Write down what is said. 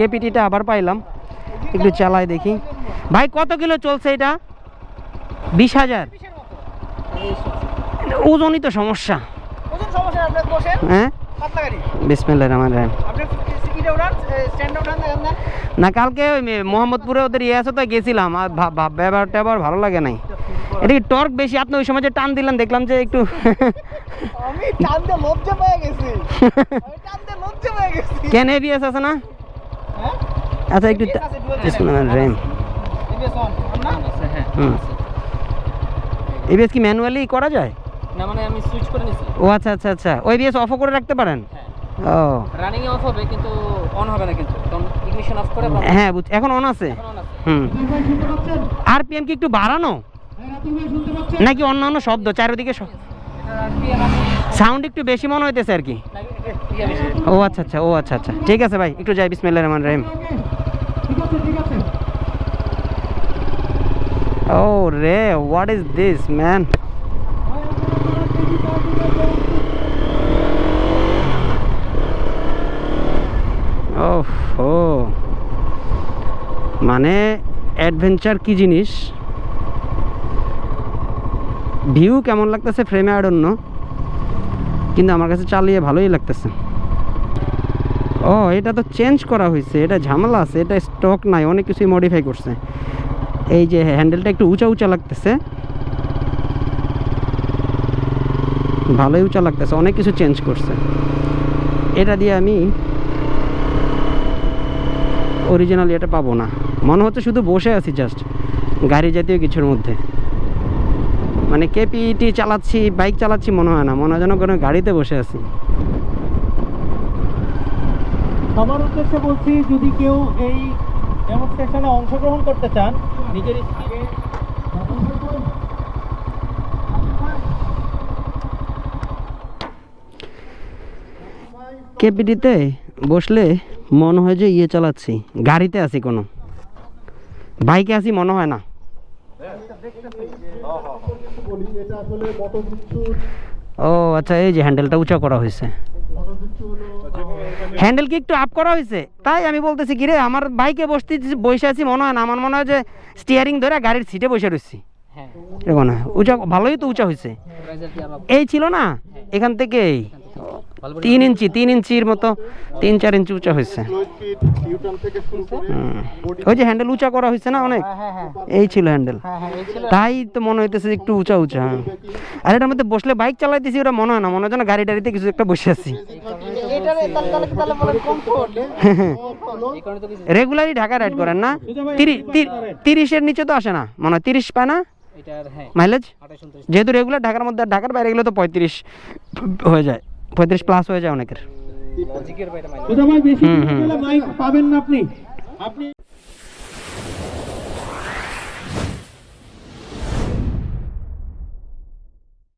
কেপিটিটা আবার পাইলাম। একটু চালাই দেখি। ভাই কত কিলো চলছে এটা? বিশ হাজার। ওজনই তো সমস্যা। হ্যাঁ? বিসমিল্লাহ রহমান রহিম। না? কালকে ওই মোহাম্মদপুরে ওদের ইয়ে আছে তো গেছিলাম। আর ব্যবহার ট্যাবহার ভালো লাগে নাই। এটা কি টর্ক বেশি? আপনি ওই সময় যে টান দিলেন দেখলাম যে একটু আমি টান লজ্জা পেয়ে গেছি। আমি লজ্জা পেয়ে গেছি। কেন এবিএস আছে না হ্যাঁ আচ্ছা একটু ABS আছে, dual channel। বিসমিল্লাহ রহিম এবিএস অন না হুম। এবিএস কি ম্যানুয়ালি করা যায়? না মানে আমি সুইচ করে নিছি। ও আচ্ছা আচ্ছা আচ্ছা। ওই এবিএস অফ করে রাখতে পারেন? হ্যাঁ। ও। রানিং এ অফ হবে কিন্তু অন হবে না কিন্তু। ইগনিশন অফ করে হ্যাঁ বুঝ এখন অন আছে। হুম। আরপিএম কি একটু বাড়ানো? নাকি অন্য অন্য শব্দ? চারিদিকে সাউন্ড একটু বেশি মনে হইতেছে আর কি। ও আচ্ছা আচ্ছা ও আচ্ছা আচ্ছা। ঠিক আছে ভাই একটু যাই বিসমিল্লাহ রহমান রহিম। ও রে হোয়াট ইজ দিস ম্যান ও মানে অ্যাডভেঞ্চার কি জিনিস? ভিউ কেমন লাগতেছে ফ্রেমে আড়ন্য কিন্তু আমার কাছে চালিয়ে ভালোই লাগতেছে। ও, এটা তো চেঞ্জ করা হয়েছে, এটা ঝামেলা আছে, এটা স্টক নাই, অনেক কিছুই মডিফাই করছে। এই যে হ্যান্ডেলটা একটু উঁচা উঁচা লাগতেছে। ভালোই উঁচা লাগতেছে, অনেক কিছু চেঞ্জ করছে। এটা দিয়ে আমি অরিজিনাল এটা পাবো না। মনে হচ্ছে শুধু বসে আছি জাস্ট গাড়ি জাতীয় কিছুর মধ্যে। মানে কেপিটি চালাচ্ছি বাইক চালাচ্ছি, মনে হয় না, মনে হয় যেন কোনো গাড়িতে বসে আছি। সবার উদ্দেশ্যে বলছি, যদি কেউ এই ডেমনস্ট্রেশনে অংশগ্রহণ করতে চান, নিজের কেপিটিতে বসলে মনে হয় যে ইয়ে চালাচ্ছি। গাড়িতে আছি কোনো। বাইকে আছি মনে হয় না। ও আচ্ছা এই যে হ্যান্ডেলটা উঁচা করা হয়েছে। হ্যান্ডেল কি একটু আপ করা হয়েছে? তাই আমি বলতেছি কি রে আমার বাইকে বসতে বসে আছি মনে হয় না আমার মনে হয় যে স্টিয়ারিং ধরে গাড়ির সিটে বসে রয়েছি। হ্যাঁ। এরকম না উঁচা ভালোই তো উঁচা হয়েছে। এই ছিল না? এখান থেকে এই ভালো তিন ইঞ্চি তিন ইঞ্চির মতো তিন চার ইঞ্চি উঁচা হয়েছে। ওই যে হ্যান্ডেল উঁচা করা হয়েছে না অনেক? হ্যাঁ হ্যাঁ এই ছিল হ্যান্ডেল হ্যাঁ হ্যাঁ এই ছিল। তাই তো মনে হইতেছে যে একটু উঁচা উঁচা। হ্যাঁ। আর এটার মধ্যে বসলে বাইক চালাইতেছি ওটা মনে হয় না মনে হয় যেন গাড়ি টাড়িতে কিছু একটা বসে আছি। রেগুলারই ঢাকা রাইড করেন না? তিরি- তিরিশের নিচে তো আসে না। মনে হয় তিরিশ পায় না? হ্যাঁ। মাইলেজ যেহেতু রেগুলার ঢাকার মধ্যে আর ঢাকার বাইরে গেলে তো পঁয়ত্রিশ হয়ে যায়। পঁয়ত্রিশ প্লাস হয়ে যায় অনেকের। হুম, হুম। পাবেন না আপনি। আপনি